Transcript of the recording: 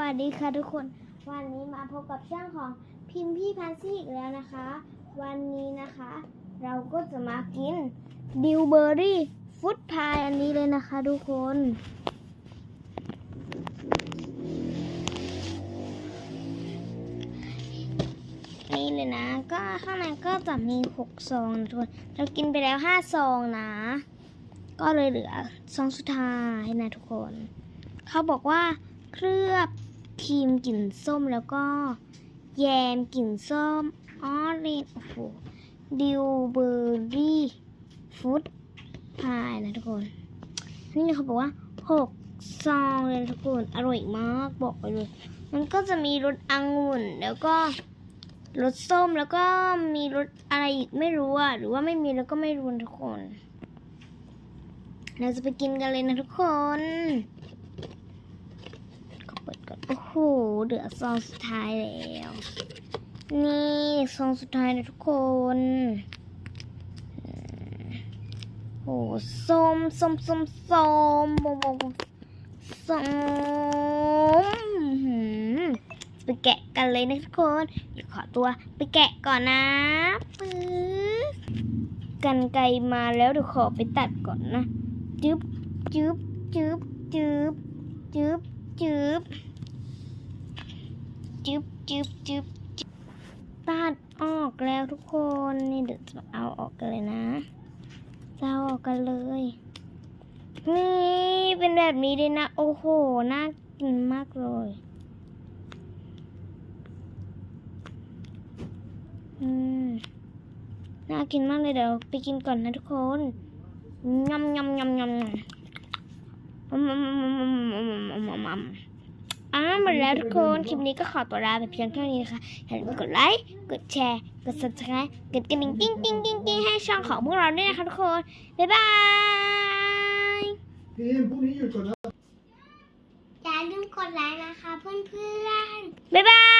วัสดีค่ะทุกคน วันนี้มาพบกับช่องของพิมพ์พี่พันซี่อีกแล้วนะคะ วันนี้นะคะ เราก็จะมากินดิวเบอรี่ฟุตพายอันนี้เลยนะคะทุกคน นี่เลยนะ ก็ข้างในก็จะมีหกซองทุกคนเรากินไปแล้วห้าซองนะ ก็เลยเหลือซองสุดท้ายนะทุกคน เขาบอกว่าเคลือบ ครีมกลิ่นส้มแล้วก็แยมกลิ่นส้มออเรนโอ้โหดิวเบอร์รี่ฟุตพายนะทุกคน นี่เขาบอกว่าหกซองเลยทุกคนอร่อยมากบอกไปเลย มันก็จะมีรสองุ่นแล้วก็รสส้มแล้วก็มีรสอะไรอีกไม่รู้อะหรือว่าไม่มีแล้วก็ไม่รู้ทุกคน เราจะไปกินกันเลยนะทุกคน ก็เปิดก่อนโอ้โห เหลือซองสุดท้ายแล้ว นี่ซองสุดท้ายนะทุกคนโอ้โหส้มส้มส้มส้มบงบงบส้มไปแกะกันเลยนะทุกคนเดี๋ยวขอตัวไปแกะก่อนนะปึ๊บกันไกมาแล้วเดี๋ยวขอไปตัดก่อนนะ จึ๊บจึ๊บจึ๊บจึ๊บจึ๊บจึ๊บ จึ๊บจึ๊บจึ๊บจึ๊บตัดออกแล้วทุกคนนี่เดี๋ยวจะเอาออกกันเลยนะจะเอาออกกันเลยนี่เป็นแบบนี้เลยนะ โอ้โห น่ากินมากเลยอืมน่ากินมากเลยเดี๋ยวไปกินก่อนนะทุกคนยำยำยำยำยำ อ่าหมดแล้วทุกคน คลิปนี้ก็ขอตัวลาไปเพียงเท่านี้นะคะอย่าลืมกดไลค์ กดแชร์ กด subscribe กดกระดิ่งกิ้งกิ้งกิ้งกิ้งให้ช่องของพวกเราด้วยนะคะทุกคน บ๊ายบายพิมพ์พรุ่งนี้หยุดก่อนนะอย่าลืมกดไลค์นะคะเพื่อนๆ บ๊ายบาย